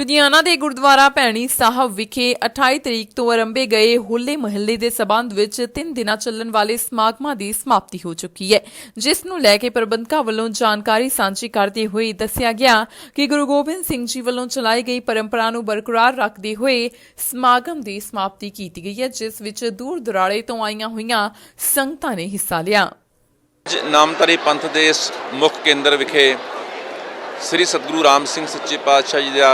ਲੁਧਿਆਣਾ ਦੇ ਗੁਰਦੁਆਰਾ ਭੈਣੀ ਸਾਹਿਬ ਵਿਖੇ 28 ਤਰੀਕ ਤੋਂ ਆਰੰਭੇ ਗਏ ਹੋਲੇ ਮਹੱਲੇ ਦੇ ਸਬੰਧ ਵਿੱਚ 3 ਦਿਨਾਂ ਚੱਲਣ ਵਾਲੇ ਸਮਾਗਮਾਂ ਦੀ ਸਮਾਪਤੀ ਹੋ ਚੁੱਕੀ ਹੈ। ਜਿਸ ਨੂੰ ਲੈ ਕੇ ਪ੍ਰਬੰਧਕਾਂ ਵੱਲੋਂ ਜਾਣਕਾਰੀ ਸਾਂਝੀ ਕਰਦੇ ਹੋਏ ਦੱਸਿਆ ਗਿਆ ਕਿ ਗੁਰੂ ਗੋਬਿੰਦ ਸਿੰਘ ਜੀ ਵੱਲੋਂ ਚਲਾਈ ਗਈ ਪਰੰਪਰਾ ਨੂੰ ਬਰਕਰਾਰ ਰੱਖਦੇ ਹੋਏ ਸਮਾਗਮ ਦੀ ਸਮਾਪਤੀ ਕੀਤੀ ਗਈ ਹੈ, ਜਿਸ ਵਿੱਚ ਦੂਰ ਦੁਰਾੜੇ ਤੋਂ ਆਈਆਂ ਹੋਈਆਂ ਸੰਗਤਾਂ ਨੇ ਹਿੱਸਾ ਲਿਆ। ਨਾਮਧਾਰੀ ਪੰਥ ਦੇ ਮੁੱਖ ਕੇਂਦਰ ਵਿਖੇ ਸ੍ਰੀ ਸਤਿਗੁਰੂ ਰਾਮ ਸਿੰਘ ਸੱਚੇ ਪਾਤਸ਼ਾਹ ਜੀ ਦਾ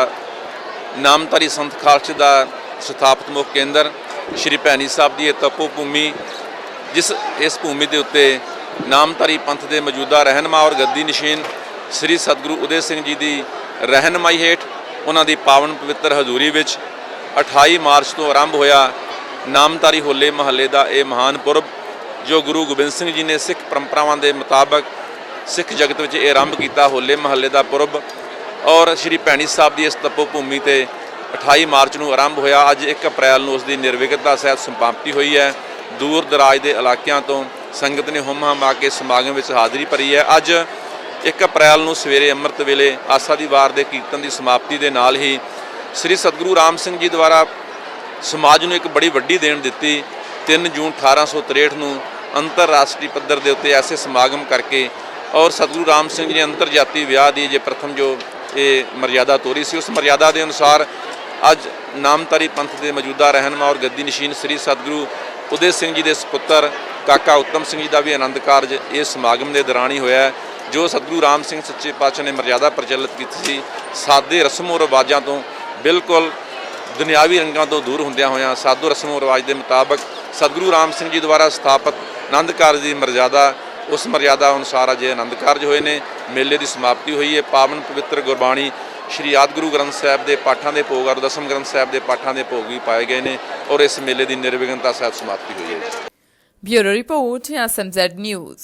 ਨਾਮਧਾਰੀ ਸੰਤ ਖਾਲਸੇ ਦਾ ਸਥਾਪਿਤ ਮੁੱਖ ਕੇਂਦਰ ਸ੍ਰੀ ਭੈਣੀ ਸਾਹਿਬ ਦੀ ਇਹ ਤਪੋ ਭੂਮੀ, ਜਿਸ ਇਸ ਭੂਮੀ ਦੇ ਉੱਤੇ ਨਾਮਧਾਰੀ ਪੰਥ ਦੇ ਮੌਜੂਦਾ ਰਹਿਨਮਾ ਔਰ ਗੱਦੀ ਨਿਸ਼ੀਨ ਸ੍ਰੀ ਸਤਿਗੁਰੂ ਉਦੇ ਸਿੰਘ ਜੀ ਦੀ ਰਹਿਨਮਾਈ ਹੇਠ ਉਹਨਾਂ ਦੀ ਪਾਵਨ ਪਵਿੱਤਰ ਹਜ਼ੂਰੀ ਵਿੱਚ 28 ਮਾਰਚ ਤੋਂ ਆਰੰਭ ਹੋਇਆ ਨਾਮਧਾਰੀ ਹੋਲੇ ਮਹੱਲੇ ਦਾ ਇਹ ਮਹਾਨ ਪੁਰਬ, ਜੋ ਗੁਰੂ ਗੋਬਿੰਦ ਸਿੰਘ ਜੀ ਨੇ ਸਿੱਖ ਪਰੰਪਰਾਵਾਂ ਦੇ ਮੁਤਾਬਕ ਸਿੱਖ ਜਗਤ ਵਿੱਚ ਇਹ ਆਰੰਭ ਕੀਤਾ। ਹੋਲੇ ਮਹੱਲੇ ਦਾ ਪੁਰਬ ਔਰ ਸ਼੍ਰੀ ਭੈਣੀ ਸਾਹਿਬ ਦੀ ਇਸ ਤਪੋ ਭੂਮੀ ਤੇ 28 ਮਾਰਚ ਨੂੰ ਆਰੰਭ ਹੋਇਆ। ਅੱਜ 1 ਅਪ੍ਰੈਲ ਨੂੰ ਉਸ ਦੀ ਨਿਰਵਿਘਨਤਾ ਸਹਿਤ ਸੰਪਾਪਤੀ ਹੋਈ ਹੈ। ਦੂਰ ਦਰਾਜ ਦੇ ਇਲਾਕਿਆਂ ਤੋਂ ਸੰਗਤ ਨੇ ਹੁਮ ਹਮਾ ਕੇ ਸਮਾਗਮ ਵਿੱਚ ਹਾਜ਼ਰੀ ਭਰੀ ਹੈ। ਅੱਜ 1 ਅਪ੍ਰੈਲ ਨੂੰ ਸਵੇਰੇ ਅੰਮ੍ਰਿਤ ਵੇਲੇ ਆਸਾ ਦੀ ਵਾਰ ਦੇ ਕੀਰਤਨ ਦੀ ਸਮਾਪਤੀ ਦੇ ਨਾਲ ਹੀ ਸ੍ਰੀ ਸਤਿਗੁਰੂ ਰਾਮ ਸਿੰਘ ਜੀ ਦੁਆਰਾ ਸਮਾਜ ਨੂੰ ਇੱਕ ਬੜੀ ਵੱਡੀ ਦੇਣ ਦਿੱਤੀ। 3 ਜੂਨ 1863 ਨੂੰ ਅੰਤਰਰਾਸ਼ਟਰੀ ਪੱਧਰ ਦੇ ਉੱਤੇ ਐਸੇ ਸਮਾਗਮ ਕਰਕੇ ਔਰ ਸਤਿਗੁਰੂ ਰਾਮ ਸਿੰਘ ਜੀ ਨੇ ਅੰਤਰਜਾਤੀ ਵਿਆਹ ਦੀ ਜੇ ਪ੍ਰਥਮ ਜੋ ਇਹ ਮਰਿਆਦਾ ਤੋਰੀ ਸੀ। ਉਸ ਮਰਿਆਦਾ ਦੇ ਅਨੁਸਾਰ ਅੱਜ ਨਾਮਧਾਰੀ ਪੰਥ ਦੇ ਮੌਜੂਦਾ ਰਹਿਨਮਾ ਔਰ ਗੱਦੀ ਨਸ਼ੀਨ ਸ੍ਰੀ ਸਤਿਗੁਰੂ ਉਦੇ ਸਿੰਘ ਜੀ ਦੇ ਸੁਪੁੱਤਰ ਕਾਕਾ ਉੱਤਮ ਸਿੰਘ ਜੀ ਦਾ ਵੀ ਆਨੰਦ ਕਾਰਜ ਇਸ ਸਮਾਗਮ ਦੇ ਦੌਰਾਨ ਹੀ ਹੋਇਆ ਜੋ ਸਤਿਗੁਰੂ ਰਾਮ ਸਿੰਘ ਸੱਚੇ ਪਾਤਸ਼ਾਹ ਨੇ ਮਰਿਆਦਾ ਪ੍ਰਚਲਿਤ ਕੀਤੀ ਸੀ। ਸਾਦੇ ਰਸਮੋ ਰਿਵਾਜਾਂ ਤੋਂ ਬਿਲਕੁਲ ਦੁਨਿਆਵੀ ਰੰਗਾਂ ਤੋਂ ਦੂਰ ਹੁੰਦਿਆਂ ਹੋਇਆਂ ਸਾਧੂ ਰਸਮੋ ਰਿਵਾਜ ਦੇ ਮੁਤਾਬਕ ਸਤਿਗੁਰੂ ਰਾਮ ਸਿੰਘ ਜੀ ਦੁਆਰਾ ਸਥਾਪਿਤ ਆਨੰਦ ਕਾਰਜ ਦੀ ਮਰਿਆਦਾ ਉਸ ਮਰਿਆਦਾ ਅਨੁਸਾਰ ਅਜੇ ਆਨੰਦ ਕਾਰਜ ਹੋਏ ਨੇ। ਮੇਲੇ ਦੀ ਸਮਾਪਤੀ ਹੋਈ ਹੈ। ਪਾਵਨ ਪਵਿੱਤਰ ਗੁਰਬਾਣੀ ਸ਼੍ਰੀ ਆਦਿਗੁਰੂ ਗ੍ਰੰਥ ਸਾਹਿਬ ਦੇ ਪਾਠਾਂ ਦੇ ਭੋਗ ਔਰ ਦਸਮ ਗ੍ਰੰਥ ਸਾਹਿਬ ਦੇ ਪਾਠਾਂ ਦੇ ਭੋਗ ਵੀ ਪਾਏ ਗਏ ਨੇ ਔਰ ਇਸ ਮੇਲੇ ਦੀ ਨਿਰਵਿਘਨਤਾ ਸਾਹਿਬ ਸਮਾਪਤੀ ਹੋਈ ਹੈ। Bureau report SMZ news.